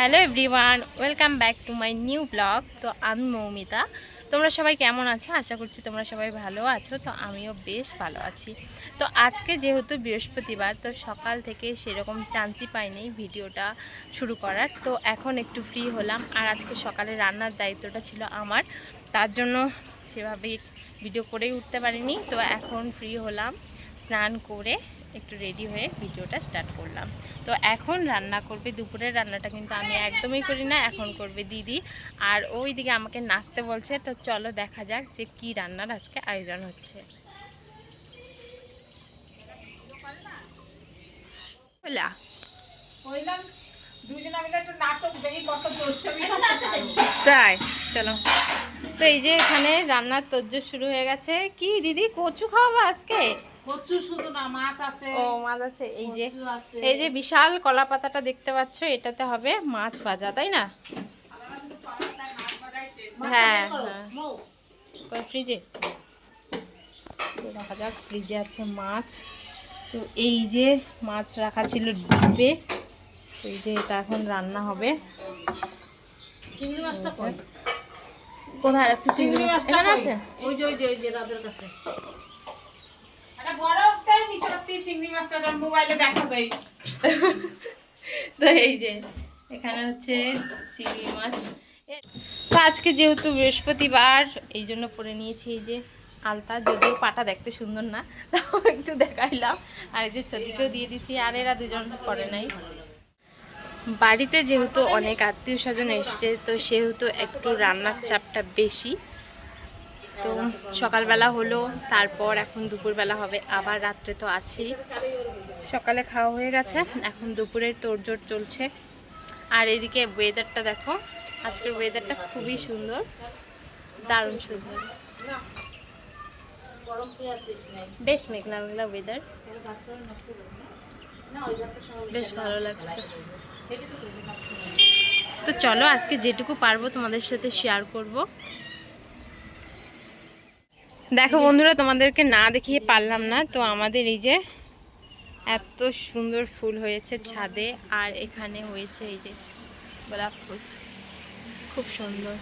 Hello everyone, welcome back to my new blog. তো আমি মৌমিতা। তোমরা সবাই কেমন আছো? আশা করছি তোমরা সবাই ভালো আছো। তো আমিও বেশ ভালো আছি। তো আজকে যেহেতু বৃহস্পতিবার, তো সকাল থেকে সেরকম চান্সই পাইনি ভিডিওটা শুরু করার। তো এখন একটু ফ্রি হলাম। আর আজকে সকালে রান্নার দায়িত্বটা ছিল আমার। তার জন্য সেভাবে ভিডিও করেই উঠতে পারিনি। তো এখন ফ্রি হলাম স্নান করে। একটু রেডি হয়ে ভিডিওটা স্টার্ট করলাম। তো এখন রান্না করবে দুপুরের রান্নাটা কিন্তু আমি একদমই করি না এখন করবে দিদি। আর ওই দিকে আমাকে নাচতে বলছে তো চলো দেখা যাক যে কি রান্নার আজকে আয়োজন হচ্ছে। তাই চলো। তো এই যে এখানে রান্নার তোজ্জ শুরু হয়ে গেছে। কি দিদি কচু খাওয়াবো আজকে? মাছ আছে ও মাছ আছে এই যে এই যে বিশাল কলা পাতাটা দেখতে পাচ্ছ এটাতে হবে মাছ ভাজা তাই না? হ্যাঁ হ্যাঁ। ফ্রিজে দেখা যাক ফ্রিজে আছে মাছ। তো এই যে মাছ রাখা ছিল ডিপে এই যে এটা এখন রান্না হবে। চিংড়ি মাছটা কোথায় রাখছো চিংড়ি মাছ? এখানে আছে? ওই যে ওই যে তাদের কাছে। তো এই যে, এখানে হচ্ছে চিংড়ি মাছ। তো আজকে যেহেতু বৃহস্পতিবার, এই জন্য পরে নিয়েছি এই যে আলতা, যদিও পাটা দেখতে সুন্দর না, তাও একটু দেখাইলাম। আর এই যে চদিকেও দিয়ে দিচ্ছি আর এরা দুজন করে নাই। বাড়িতে যেহেতু অনেক আত্মীয় স্বজন এসছে, তো সেহেতু একটু রান্নার চাপটা বেশি। তো সকালবেলা হলো, তারপর এখন দুপুরবেলা হবে, আবার রাত্রে তো আছেই। সকালে খাওয়া হয়ে গেছে, এখন দুপুরের তোড়জোড় চলছে। আর এদিকে ওয়েদারটা দেখো, আজকের ওয়েদারটা খুবই সুন্দর, দারুণ সুন্দর। বেশ মেঘলা মেঘলা ওয়েদার বেশ ভালো লাগছে। তো চলো, আজকে যেটুকু পারব তোমাদের সাথে শেয়ার করব। দেখো বন্ধুরা, তোমাদেরকে না দেখিয়ে পারলাম না। তো আমাদের এই যে এত সুন্দর ফুল হয়েছে ছাদে, আর এখানে হয়েছে এই যে গোলাপ ফুল। খুব সুন্দর।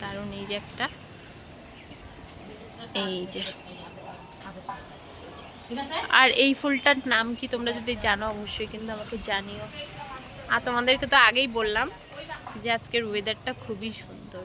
দারুণ এই যে একটা। এই যে। আর এই ফুলটার নাম কি তোমরা যদি জানো, অবশ্যই কিন্তু আমাকে জানিও। আর তোমাদেরকে তো আগেই বললাম যে আজকের ওয়েদারটা খুবই সুন্দর।